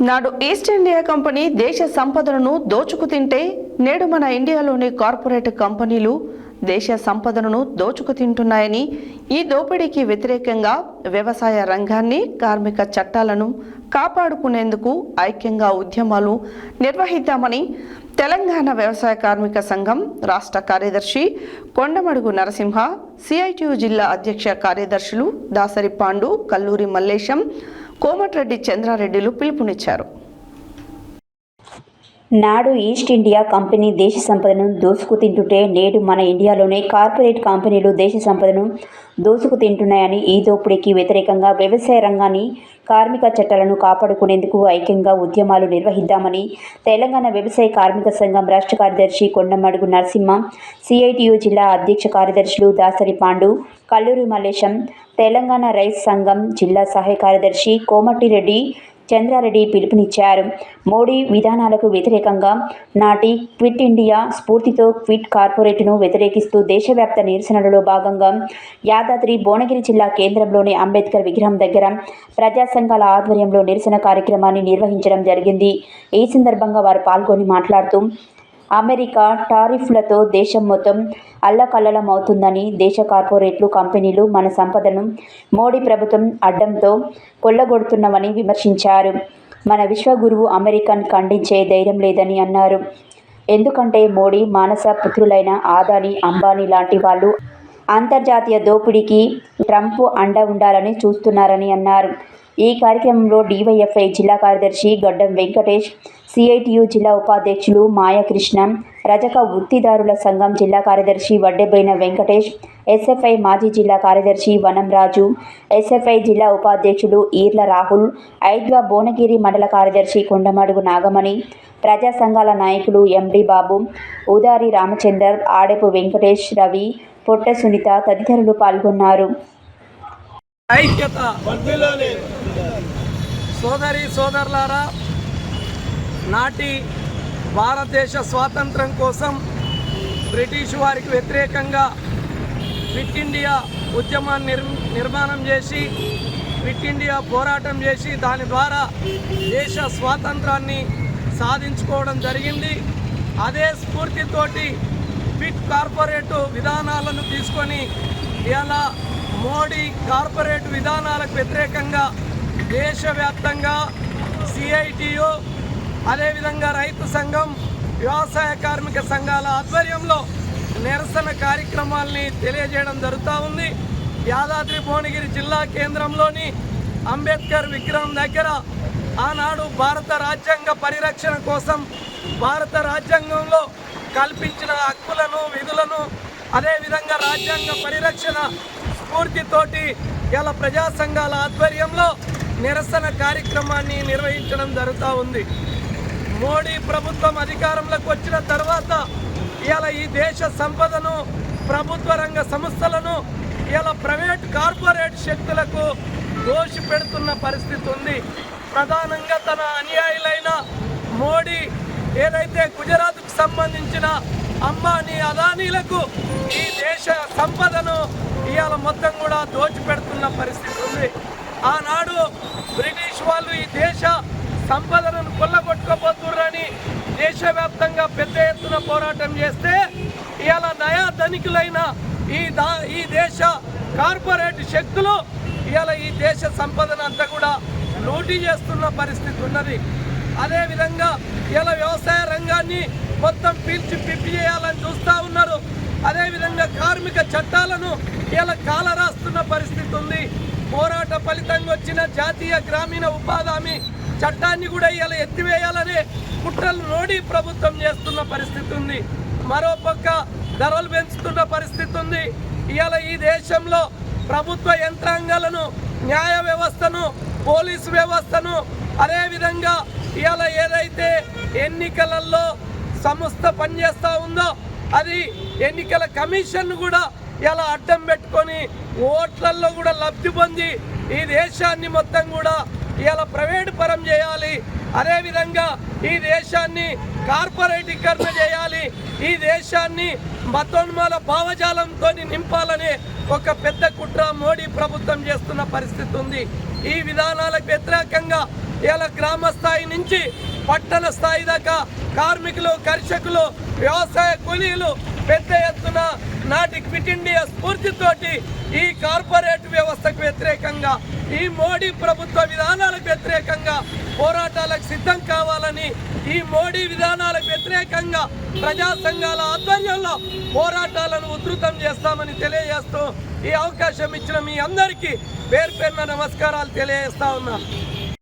నాడు east India company దేశ సంపదను దోచుకు తింటే నేడు మన ఇండియాలోని కార్పొరేట్ కంపెనీలు దేశ సంపదను దోచుకు తింటున్నాయని ఈ దోపిడీకి వ్యతిరేకంగా వ్యవసాయ రంగాన్ని కార్మిక చట్టాలను కాపాడుకునేందుకు ఐక్యంగా ఉద్యమాలు నిర్వహిద్దామని తెలంగాణ వ్యవసాయ కార్మిక సంఘం రాష్ట్ర కార్యదర్శి కొండమడుగు నరసింహ సిఐటియు జిల్లా అధ్యక్ష కార్యదర్శులు దాసరి పాండు కల్లూరి మల్లేశం కోమటిరెడ్డి చంద్రారెడ్డిలు పిలుపునిచ్చారు. నాడు ఈస్ట్ ఇండియా కంపెనీ దేశ సంపదను దోసుకు తింటుంటే నేడు మన ఇండియాలోనే కార్పొరేట్ కంపెనీలు దేశ సంపదను దోసుకు తింటున్నాయని ఈ దోపిడీకి వ్యతిరేకంగా వ్యవసాయ రంగాన్ని కార్మిక చట్టాలను కాపాడుకునేందుకు ఐక్యంగా ఉద్యమాలు నిర్వహిద్దామని తెలంగాణ వ్యవసాయ కార్మిక సంఘం రాష్ట్ర కార్యదర్శి కొండమడుగు నరసింహ సిఐటియు జిల్లా అధ్యక్ష కార్యదర్శులు దాసరి పాండు కల్లూరి మల్లేశం తెలంగాణ రైస్ సంఘం జిల్లా సహాయ కార్యదర్శి కోమటిరెడ్డి చంద్రారెడ్డి పిలుపునిచ్చారు. మోడీ విధానాలకు వ్యతిరేకంగా నాటి క్విట్ ఇండియా స్ఫూర్తితో క్విట్ కార్పొరేట్ను వ్యతిరేకిస్తూ దేశవ్యాప్త నిరసనలలో భాగంగా యాదాద్రి భువనగిరి జిల్లా కేంద్రంలోని అంబేద్కర్ విగ్రహం దగ్గర ప్రజా సంఘాల ఆధ్వర్యంలో నిరసన కార్యక్రమాన్ని నిర్వహించడం జరిగింది. ఈ సందర్భంగా వారు పాల్గొని మాట్లాడుతూ అమెరికా టారిఫ్లతో దేశం మొత్తం అల్లకల్లలమవుతుందని దేశ కార్పొరేట్లు కంపెనీలు మన సంపదను మోడీ ప్రభుత్వం అడ్డంతో కొల్లగొడుతున్నామని విమర్శించారు. మన విశ్వగురువు అమెరికన్ ఖండించే ధైర్యం లేదని అన్నారు. ఎందుకంటే మోడీ మానస పుత్రులైన ఆదాని అంబానీ లాంటి వాళ్ళు అంతర్జాతీయ దోపిడీకి ట్రంప్ అండ ఉండాలని చూస్తున్నారని అన్నారు. ఈ కార్యక్రమంలో డివైఎఫ్ఐ జిల్లా కార్యదర్శి గడ్డం వెంకటేష్ సిఐటియు జిల్లా ఉపాధ్యక్షులు మాయకృష్ణ రజక వృత్తిదారుల సంఘం జిల్లా కార్యదర్శి వడ్డెబైన వెంకటేష్ ఎస్ఎఫ్ఐ మాజీ జిల్లా కార్యదర్శి వనం రాజు ఎస్ఎఫ్ఐ జిల్లా ఉపాధ్యక్షులు ఈర్ల రాహుల్ ఐద్వా భువనగిరి మండల కార్యదర్శి కొండమడుగు నాగమణి ప్రజా సంఘాల నాయకులు ఎండి బాబు ఉదారి రామచందర్ ఆడెపు వెంకటేష్ రవి పొట్ట సునీత తదితరులు పాల్గొన్నారు. సోదరి సోదరులారా నాటి భారతదేశ స్వాతంత్రం కోసం బ్రిటిష్ వారికి వ్యతిరేకంగా క్విట్ ఇండియా ఉద్యమాన్ని నిర్ నిర్మాణం చేసి క్విట్ ఇండియా పోరాటం చేసి దాని ద్వారా దేశ స్వాతంత్రాన్ని సాధించుకోవడం జరిగింది. అదే స్ఫూర్తితోటి ఫిట్ కార్పొరేట్ విధానాలను తీసుకొని ఇలా మోడీ కార్పొరేట్ విధానాలకు వ్యతిరేకంగా దేశవ్యాప్తంగా సిఐటియు అదేవిధంగా రైతు సంఘం వ్యవసాయ కార్మిక సంఘాల ఆధ్వర్యంలో నిరసన కార్యక్రమాల్ని తెలియజేయడం జరుగుతూ ఉంది. యాదాద్రి భువనగిరి జిల్లా కేంద్రంలోని అంబేద్కర్ విగ్రహం దగ్గర ఆనాడు భారత రాజ్యాంగ పరిరక్షణ కోసం భారత రాజ్యాంగంలో కల్పించిన హక్కులను విధులను అదేవిధంగా రాజ్యాంగ పరిరక్షణ స్ఫూర్తితోటి ఇలా ప్రజా సంఘాల ఆధ్వర్యంలో నిరసన కార్యక్రమాన్ని నిర్వహించడం జరుగుతూ ఉంది. మోడీ ప్రభుత్వం అధికారంలోకి వచ్చిన తర్వాత ఇవాళ ఈ దేశ సంపదను ప్రభుత్వ రంగ సంస్థలను ఇవాళ ప్రైవేట్ కార్పొరేట్ శక్తులకు దోషి పెడుతున్న పరిస్థితి ఉంది. ప్రధానంగా తన అనుయాయులైన మోడీ ఏదైతే గుజరాత్కు సంబంధించిన అంబానీ అదానీలకు ఈ దేశ సంపదను ఇవాళ మొత్తం కూడా దోచిపెడుతున్న పరిస్థితి ఉంది. ఆనాడు బ్రిటిష్ వాళ్ళు ఈ దేశ సంపదను కొల్లగొట్టుకోబోతుర్రని దేశవ్యాప్తంగా పెద్ద ఎత్తున పోరాటం చేస్తే ఇవాళ నయా ధనికులైన ఈ దా ఈ దేశ కార్పొరేట్ శక్తులు ఇవాళ ఈ దేశ సంపదను అంతా కూడా లూటీ చేస్తున్న పరిస్థితి ఉన్నది. అదేవిధంగా ఇలా వ్యవసాయ రంగాన్ని మొత్తం పీల్చి పిప్పి చేయాలని చూస్తూ ఉన్నారు. అదేవిధంగా కార్మిక చట్టాలను ఇలా కాలరాస్తున్న పరిస్థితి ఉంది. పోరాట ఫలితంగా వచ్చిన జాతీయ గ్రామీణ ఉపాధి హామీ చట్టాన్ని కూడా ఇలా ఎత్తివేయాలనే కుట్రలు మోడీ ప్రభుత్వం చేస్తున్న పరిస్థితి ఉంది. మరోపక్క ధరలు పెంచుతున్న పరిస్థితి ఉంది. ఇవాళ ఈ దేశంలో ప్రభుత్వ యంత్రాంగాలను న్యాయ వ్యవస్థను పోలీసు వ్యవస్థను అదేవిధంగా ఇవాళ ఏదైతే ఎన్నికలలో సంస్థ పనిచేస్తూ ఉందో అది ఎన్నికల కమిషన్ కూడా ఇలా అడ్డం పెట్టుకొని ఓట్లల్లో కూడా లబ్ధి పొంది ఈ దేశాన్ని మొత్తం కూడా ఇలా ప్రైవేట్ పరం చేయాలి. అదేవిధంగా ఈ దేశాన్ని కార్పొరేటీకరణ చేయాలి. ఈ దేశాన్ని మతోన్మాల భావజాలంతో నింపాలనే ఒక పెద్ద కుట్ర మోడీ ప్రభుత్వం చేస్తున్న పరిస్థితి ఉంది. ఈ విధానాలకు వ్యతిరేకంగా ఇలా గ్రామ స్థాయి నుంచి పట్టణ స్థాయి దాకా కార్మికులు కర్షకులు వ్యవసాయ కూలీలు పెద్ద ఎత్తున నాటి క్విట్ ఇండియా స్ఫూర్తితోటి ఈ కార్పొరేట్ వ్యవస్థకు వ్యతిరేకంగా ఈ మోడీ ప్రభుత్వ విధానాలకు వ్యతిరేకంగా పోరాటాలకు సిద్ధం కావాలని ఈ మోడీ విధానాలకు వ్యతిరేకంగా ప్రజా సంఘాల ఆధ్వర్యంలో పోరాటాలను ఉధృతం చేస్తామని తెలియజేస్తూ ఈ అవకాశం ఇచ్చిన మీ అందరికీ పేరు పేరున నమస్కారాలు తెలియజేస్తా ఉన్నాను.